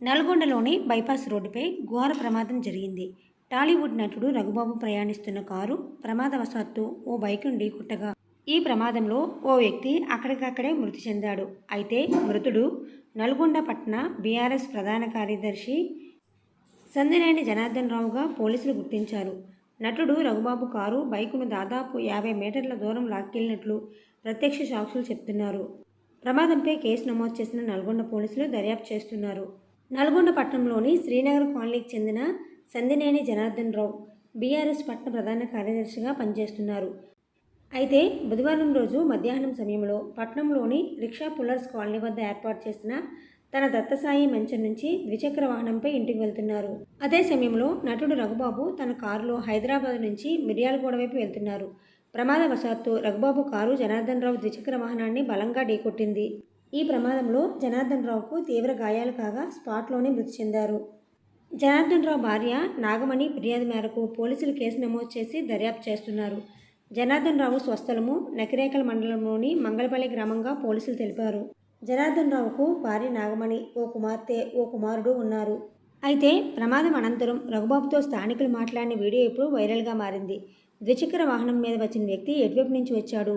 నల్గొండలోని bypass రోడ్డుపై ఘోర ప్రమాదం జరిగింది. టాలీవుడ్ నటుడు రఘుబాబు ప్రయాణిస్తున్న కారు ప్రమాదవశాత్తు ఓ బైకును ఢీకొట్టగా ఈ ప్రమాదంలో ఓ వ్యక్తి అక్కడికక్కడే మృతి చెందాడు. అయితే మృతుడు నల్గొండ పట్టణ బీఆర్ఎస్ ప్రధాన కార్యదర్శి సందినేని జనార్దన్ రావుగా పోలీసులు గుర్తించారు. నటుడు రఘుబాబు కారు బైకును దాదాపు యాభై మీటర్ల దూరం లాక్కెళ్ళినట్లు ప్రత్యక్ష సాక్షులు చెప్తున్నారు. ప్రమాదంపై కేసు నమోదు చేసిన నల్గొండ పోలీసులు దర్యాప్తు చేస్తున్నారు. నల్గొండ పట్టణంలోని శ్రీనగర్ కాలనీకి చెందిన సందినేని జనార్దన్ రావు బీఆర్ఎస్ పట్టణ ప్రధాన కార్యదర్శిగా పనిచేస్తున్నారు. అయితే బుధవారం రోజు మధ్యాహ్నం సమయంలో పట్నంలోని రిక్షా పుల్లర్స్ కాలనీ వద్ద ఏర్పాటు చేసిన తన దత్తసాయి మంచం నుంచి ద్విచక్ర వాహనంపై ఇంటికి వెళ్తున్నారు. అదే సమయంలో నటుడు రఘుబాబు తన కారులో హైదరాబాద్ నుంచి మిర్యాలగూడ వైపు వెళ్తున్నారు. ప్రమాదవశాత్తు రఘుబాబు కారు జనార్దన్ రావు ద్విచక్ర వాహనాన్ని బలంగా ఢీకొట్టింది. ఈ ప్రమాదంలో జనార్దన్ రావుకు తీవ్ర గాయాలు కాగా స్పాట్లోనే మృతి చెందారు. జనార్దన్ రావు భార్య నాగమణి ఫిర్యాదు మేరకు పోలీసులు కేసు నమోదు చేసి దర్యాప్తు చేస్తున్నారు. జనార్దన్ రావు స్వస్థలము నకిరేకల్ మండలంలోని మంగళపల్లి గ్రామంగా పోలీసులు తెలిపారు. జనార్దన్ రావుకు భార్య నాగమణి ఓ కుమార్తె ఓ కుమారుడు ఉన్నారు. అయితే ప్రమాదం అనంతరం రఘుబాబుతో స్థానికులు మాట్లాడిన వీడియో ఇప్పుడు వైరల్గా మారింది. ద్విచక్ర వాహనం మీద వచ్చిన వ్యక్తి ఎటువైపు నుంచి వచ్చాడు?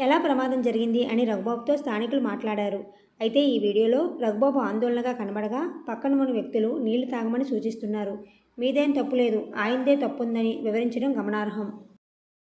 ఎలా ప్రమాదం జరిగింది అని రఘుబాబుతో స్థానికులు మాట్లాడారు. అయితే ఈ వీడియోలో రఘుబాబు ఆందోళనగా కనబడగా పక్కన ఉన్న వ్యక్తులు నీళ్ళు తాగమని సూచిస్తున్నారు. మీదేం తప్పు లేదు. ఆయనదే తప్పుందని వివరించడం గమనార్హం.